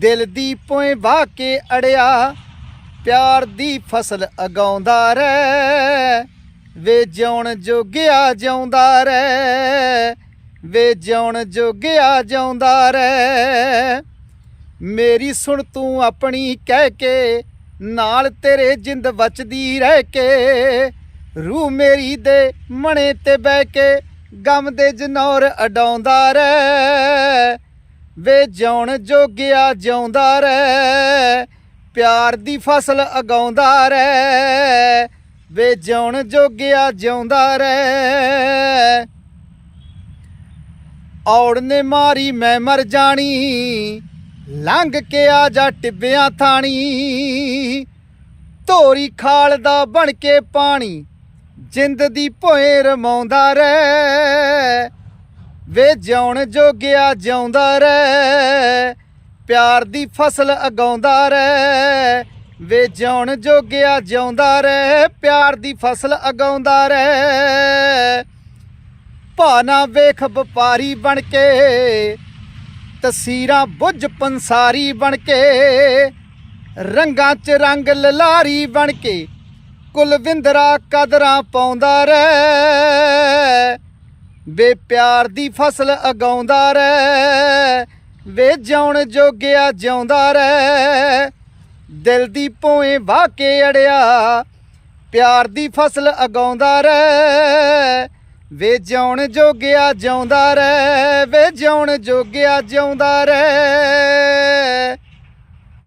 ਦਿਲ ਦੀ ਪੋਏ ਵਾਹ ਕੇ ਅੜਿਆ, ਪਿਆਰ ਦੀ ਫਸਲ ਅਗਾਉਂਦਾ ਰਹਿ। ਵੇ ਜਿਉਣ ਜੋਗਿਆ ਜਿਉਂਦਾ ਰਹਿ, ਵੇ ਜਿਉਣ ਜੋਗਿਆ ਜਿਉਂਦਾ ਰਹਿ। ਮੇਰੀ ਸੁਣ ਤੂੰ ਆਪਣੀ ਕਹਿ ਕੇ, ਨਾਲ ਤੇਰੇ ਜਿੰਦ ਬਚਦੀ ਰਹਿ ਕੇ। ਰੂਹ ਮੇਰੀ ਦੇ ਮਣੇ ਤੇ ਬਹਿ ਕੇ, ਗਮ ਦੇ ਜਨੌਰ ਅਡਾਉਂਦਾ ਰਹਿ। ਵੇ ਜਿਉਣ ਜੋਗਿਆ ਜਿਉਂਦਾ ਰਹਿ, ਪਿਆਰ ਦੀ ਫਸਲ ਅਗਾਉਂਦਾ ਰਹਿ। ਵੇ ਜਿਉਣ ਜੋਗਿਆ ਜਿਉਂਦਾ ਰਹਿ। ਔੜ ਨੇ ਮਾਰੀ ਮੈਂ ਮਰ ਜਾਣੀ, ਲੰਘ ਕੇ ਆ ਜਾ ਟਿੱਬਿਆਂ ਥਾਣੀ। ਧੋਰੀ ਖਾਲ ਦਾ ਬਣ ਕੇ ਪਾਣੀ, ਜਿੰਦ ਦੀ ਭੋਏ ਰਮਾਉਂਦਾ ਰਹਿ। ਵੇ ਜਿਉਣ ਜੋਗਿਆ ਜਿਉਂਦਾ ਰਹਿ, ਪਿਆਰ ਦੀ ਫਸਲ ਅਗਾਉਂਦਾ ਰਹਿ। ਵੇ ਜਿਉਣ ਜੋਗਿਆ ਜਿਉਂਦਾ ਰਹਿ, ਪਿਆਰ ਦੀ ਫਸਲ ਅਗਾਉਂਦਾ ਰਹਿ। ਭਾਨਾ ਵੇਖ ਵਪਾਰੀ ਬਣ ਕੇ ਤਸਵੀਰਾਂ ਬੁੱਝ ਪੰਸਾਰੀ ਬਣ ਕੇ, ਰੰਗਾਂ 'ਚ ਰੰਗ ਲਲਾਰੀ ਬਣ ਕੇ, ਕੁਲਵਿੰਦਰਾ ਕਦਰਾਂ ਪਾਉਂਦਾ ਰਹਿ। ਵੇ ਪਿਆਰ ਦੀ ਫਸਲ ਅਗਾਉਂਦਾ ਰਹਿ, ਵੇ ਜਿਉਣ ਜੋਗਿਆ ਜਿਉਂਦਾ ਰਹਿ। ਦਿਲ ਦੀ ਪੋਏ ਵਾਹ ਕੇ ਅੜਿਆ, ਪਿਆਰ ਦੀ ਫਸਲ ਅਗਾਉਂਦਾ ਰਹਿ। ਵੇ ਜਿਉਣ ਜੋਗਿਆ ਜਿਉਂਦਾ ਰਹਿ, ਵੇ ਜਿਉਣ ਜੋਗਿਆ ਜਿਉਂਦਾ ਰਹਿ।